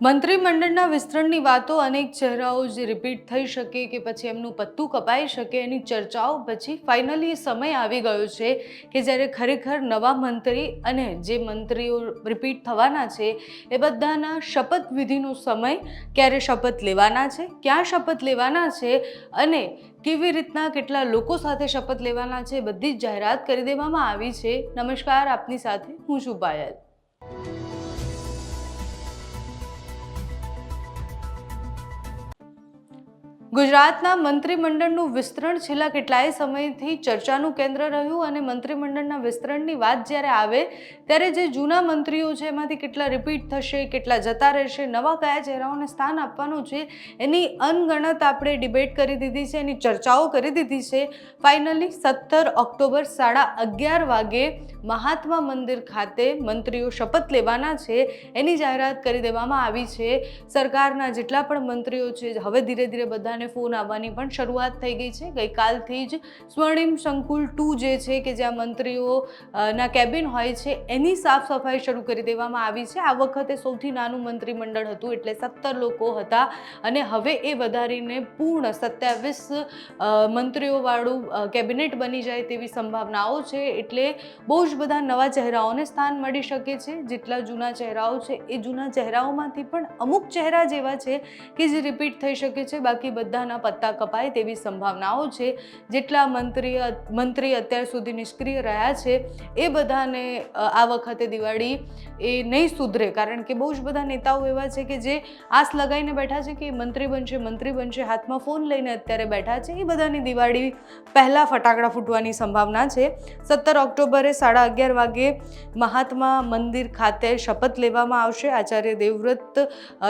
મંત્રીમંડળના વિસ્તરણની વાતો અનેક ચહેરાઓ જે રિપીટ થઈ શકે કે પછી એમનું પત્તું કપાઈ શકે એની ચર્ચાઓ પછી ફાઇનલી સમય આવી ગયો છે કે જ્યારે ખરેખર નવા મંત્રી અને જે મંત્રીઓ રિપીટ થવાના છે, એ બધાના શપથવિધિનો સમય ક્યારે શપથ લેવાના છે, ક્યાં શપથ લેવાના છે અને કેવી રીતના કેટલા લોકો સાથે શપથ લેવાના છે, બધી જ જાહેરાત કરી દેવામાં આવી છે. નમસ્કાર, આપની સાથે હું છું પાયલ. ગુજરાતના મંત્રીમંડળનું વિસ્તરણ છેલ્લા કેટલાય સમયથી ચર્ચાનું કેન્દ્ર રહ્યું અને મંત્રીમંડળના વિસ્તરણની વાત જ્યારે આવે, ત્યારે જે જૂના મંત્રીઓ છે, એમાંથી કેટલા રિપીટ થશે, કેટલા જતા રહેશે, નવા કયા ચહેરાઓને સ્થાન આપવાનું છે, એની અનગણત આપણે ડિબેટ કરી દીધી છે, એની ચર્ચાઓ કરી દીધી છે. ફાઇનલી સત્તર ઓક્ટોબર સાડા અગિયાર વાગે મહાત્મા મંદિર ખાતે મંત્રીઓ શપથ લેવાના છે, એની જાહેરાત કરી દેવામાં આવી છે. સરકારના જેટલા પણ મંત્રીઓ છે, હવે ધીરે ધીરે બધાને ફોન આવવાની પણ શરૂઆત થઈ ગઈ છે. ગઈકાલથી જ સ્વર્ણિમ સંકુલ ટુ જે છે કે જ્યાં મંત્રીઓના કેબિન હોય છે, એની સાફ સફાઈ શરૂ કરી દેવામાં આવી છે. આ વખતે સૌથી નાનું મંત્રીમંડળ હતું એટલે સત્તર લોકો હતા અને હવે એ વધારીને પૂર્ણ સત્યાવીસ મંત્રીઓવાળું કેબિનેટ બની જાય તેવી સંભાવનાઓ છે. એટલે બહુ જ બધા નવા ચહેરાઓને સ્થાન મળી શકે છે. જેટલા જૂના ચહેરાઓ છે એ જૂના ચહેરાઓમાંથી પણ અમુક ચહેરા જેવા છે કે જે રિપીટ થઈ શકે છે. બાકી બધાના પત્તા કપાય તેવી સંભાવનાઓ છે. જેટલા મંત્રી મંત્રી અત્યાર સુધી નિષ્ક્રિય રહ્યા છે, એ બધાને આ વખતે દિવાળી એ નહીં સુધરે. કારણ કે બહુ જ બધા નેતાઓ એવા છે કે જે આસ લગાવીને બેઠા છે કે મંત્રી બનશે મંત્રી બનશે, હાથમાં ફોન લઈને અત્યારે બેઠા છે. એ બધાની દિવાળી પહેલાં ફટાકડા ફૂટવાની સંભાવના છે. સત્તર ઓક્ટોબરે સાડા અગિયાર વાગે મહાત્મા મંદિર ખાતે શપથ લેવામાં આવશે. આચાર્ય દેવવ્રત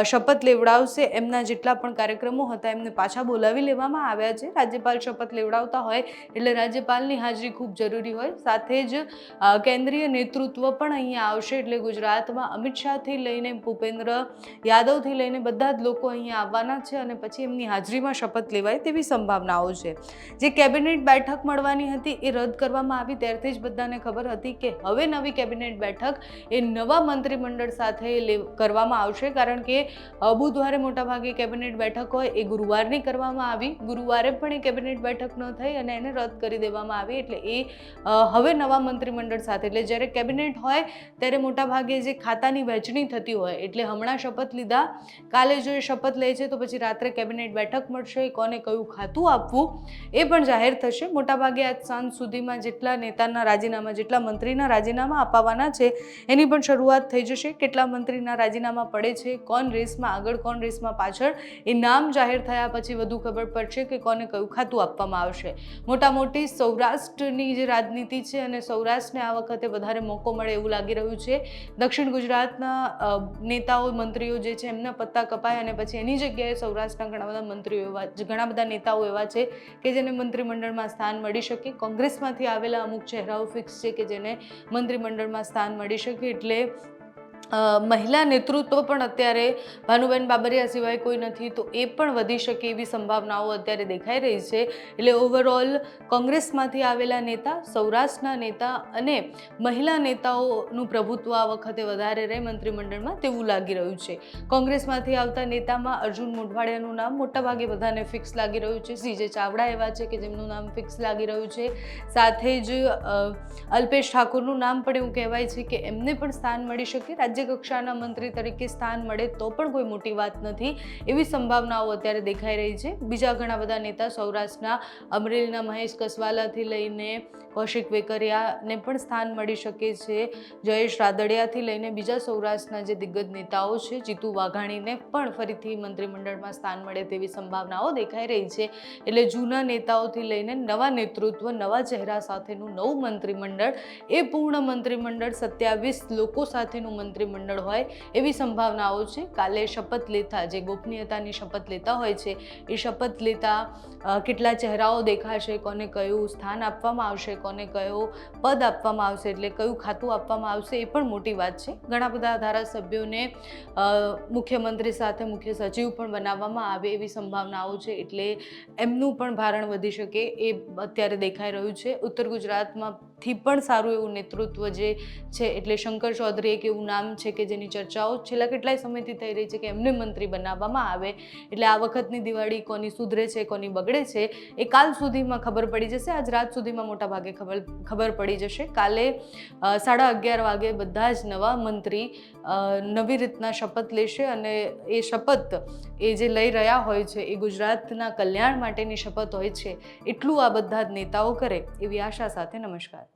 શપથ લેવડાવશે. એમના જેટલા પણ કાર્યક્રમો હતા, એમને પાછા બોલાવી લેવામાં આવ્યા છે. રાજ્યપાલ શપથ લેવડાવતા હોય એટલે રાજ્યપાલની હાજરી ખૂબ જરૂરી હોય. સાથે જ કેન્દ્રીય નેતૃત્વ પણ અહીંયા આવશે એટલે ગુજરાતમાં અમિત શાહથી લઈને ભૂપેન્દ્ર યાદવથી લઈને બધા જ લોકો અહીંયા આવવાના છે અને પછી એમની હાજરીમાં શપથ લેવાય તેવી સંભાવનાઓ છે. જે કેબિનેટ બેઠક મળવાની હતી એ રદ કરવામાં આવી. ત્યારથી જ બધાને ખબર હતી કે હવે નવી કેબિનેટ બેઠક એ નવા મંત્રીમંડળ સાથે કરવામાં આવશે. કારણ કે બુધવારે મોટાભાગે કેબિનેટ બેઠક હોય એ ગુરુવારની કરવામાં આવી. ગુરુવારે પણ એ કેબિનેટ બેઠક ન થઈ અને એને રદ કરી દેવામાં આવી. એટલે એ હવે નવા મંત્રીમંડળ સાથે. એટલે જ્યારે કેબિનેટ હોય, ત્યારે મોટાભાગે જે ખાતાની વહેંચણી થતી હોય, એટલે હમણાં શપથ લીધા. કાલે જો એ શપથ લે છે, તો પછી રાત્રે કેબિનેટ બેઠક મળશે, કોને કયું ખાતું આપવું, એ પણ જાહેર થશે. મોટાભાગે આજ સાંજ સુધીમાં જેટલા નેતાના રાજીનામા, જેટલા મંત્રીના રાજીનામા અપાવવાના છે, એની પણ શરૂઆત થઈ જશે. કેટલા મંત્રીના રાજીનામા પડે છે, કોણ રેસમાં, આગળ કોણ રેસમાં પાછળ, એ નામ જાહેર થયા પછી વધુ ખબર પડશે કે કોને કયું ખાતું આપવામાં આવશે. મોટા મોટી સૌરાષ્ટ્રની જે રાજનીતિ છે અને સૌરાષ્ટ્રને આ વખતે વધારે મોકો મળે એવું લાગી રહ્યું છે. દક્ષિણ ગુજરાતના નેતાઓ, મંત્રીઓ જે છે એમના પત્તા કપાય અને પછી એની જગ્યાએ સૌરાષ્ટ્રના ઘણા બધા મંત્રીઓ એવા, ઘણા બધા નેતાઓ એવા છે કે જેને મંત્રીમંડળમાં સ્થાન મળી શકે. કોંગ્રેસમાંથી આવેલા અમુક ચહેરાઓ ફિક્સ છે કે જેને મંત્રીમંડળમાં સ્થાન મળી શકે. એટલે મહિલા નેતૃત્વ પણ અત્યારે ભાનુબેન બાબરિયા સિવાય કોઈ નથી, તો એ પણ વધી શકે એવી સંભાવનાઓ અત્યારે દેખાઈ રહી છે. એટલે ઓવરઓલ કોંગ્રેસમાંથી આવેલા નેતા, સૌરાષ્ટ્રના નેતા અને મહિલા નેતાઓનું પ્રભુત્વ આ વખતે વધારે રહે મંત્રીમંડળમાં તેવું લાગી રહ્યું છે. કોંગ્રેસમાંથી આવતા નેતામાં અર્જુન મોઢવાડિયાનું નામ મોટાભાગે બધાને ફિક્સ લાગી રહ્યું છે. સીજે ચાવડા એવા છે કે જેમનું નામ ફિક્સ લાગી રહ્યું છે. સાથે જ અલ્પેશ ઠાકોરનું નામ પણ એવું કહેવાય છે કે એમને પણ સ્થાન મળી શકે. રાજ્ય કક્ષાના મંત્રી તરીકે સ્થાન મળે તો પણ કોઈ મોટી વાત નથી. એવી સંભાવનાઓ અત્યારે દેખાઈ રહી છે. બીજા ઘણા બધા નેતા સૌરાષ્ટ્રના અમરેલીના મહેશ કસવાલાથી લઈને કૌશિક વેકરિયાને પણ સ્થાન મળી શકે છે. જયેશ રાદડિયાથી લઈને બીજા સૌરાષ્ટ્રના જે દિગ્ગજ નેતાઓ છે, જીતુ વાઘાણીને પણ ફરીથી મંત્રીમંડળમાં સ્થાન મળે તેવી સંભાવનાઓ દેખાઈ રહી છે. એટલે જૂના નેતાઓથી લઈને નવા નેતૃત્વ, નવા ચહેરા સાથેનું નવું મંત્રીમંડળ, એ પૂર્ણ મંત્રીમંડળ, સત્યાવીસ લોકો સાથેનું મંત્રીમંડળ હોય એવી સંભાવનાઓ છે. કાલે શપથ લેતા, જે ગોપનીયતાની શપથ લેતા હોય છે, એ શપથ લેતા કેટલા ચહેરાઓ દેખાશે, કોને કયું સ્થાન આપવામાં આવશે, કોને કયો પદ આપવામાં આવશે, એટલે કયું ખાતું આપવામાં આવશે, એ પણ મોટી વાત છે. ઘણા બધા ધારાસભ્યોને મુખ્યમંત્રી સાથે મુખ્ય સચિવ પણ બનાવવામાં આવે એવી સંભાવનાઓ છે, એટલે એમનું પણ ભારણ વધી શકે એ અત્યારે દેખાઈ રહ્યું છે. ઉત્તર ગુજરાતમાંથી પણ સારું એવું નેતૃત્વ જે છે, એટલે શંકર ચૌધરી એક એવું નામ છે કે જેની ચર્ચાઓ છેલ્લા કેટલાય સમયથી થઈ રહી છે કે એમને મંત્રી બનાવવામાં આવે. એટલે આ વખતની દિવાળી કોની સુધરે છે, કોની બગડે છે, એ કાલ સુધીમાં ખબર પડી જશે. આજ રાત સુધીમાં મોટા ભાગે ખબર ખબર પડી જશે. કાલે સાડા અગિયાર વાગે બધા જ નવા મંત્રી નવી રીતના શપથ લેશે અને એ શપથ, એ જે લઈ રહ્યા હોય છે, એ ગુજરાતના કલ્યાણ માટેની શપથ હોય છે, એટલું આ બધા જ નેતાઓ કરે એવી આશા સાથે નમસ્કાર.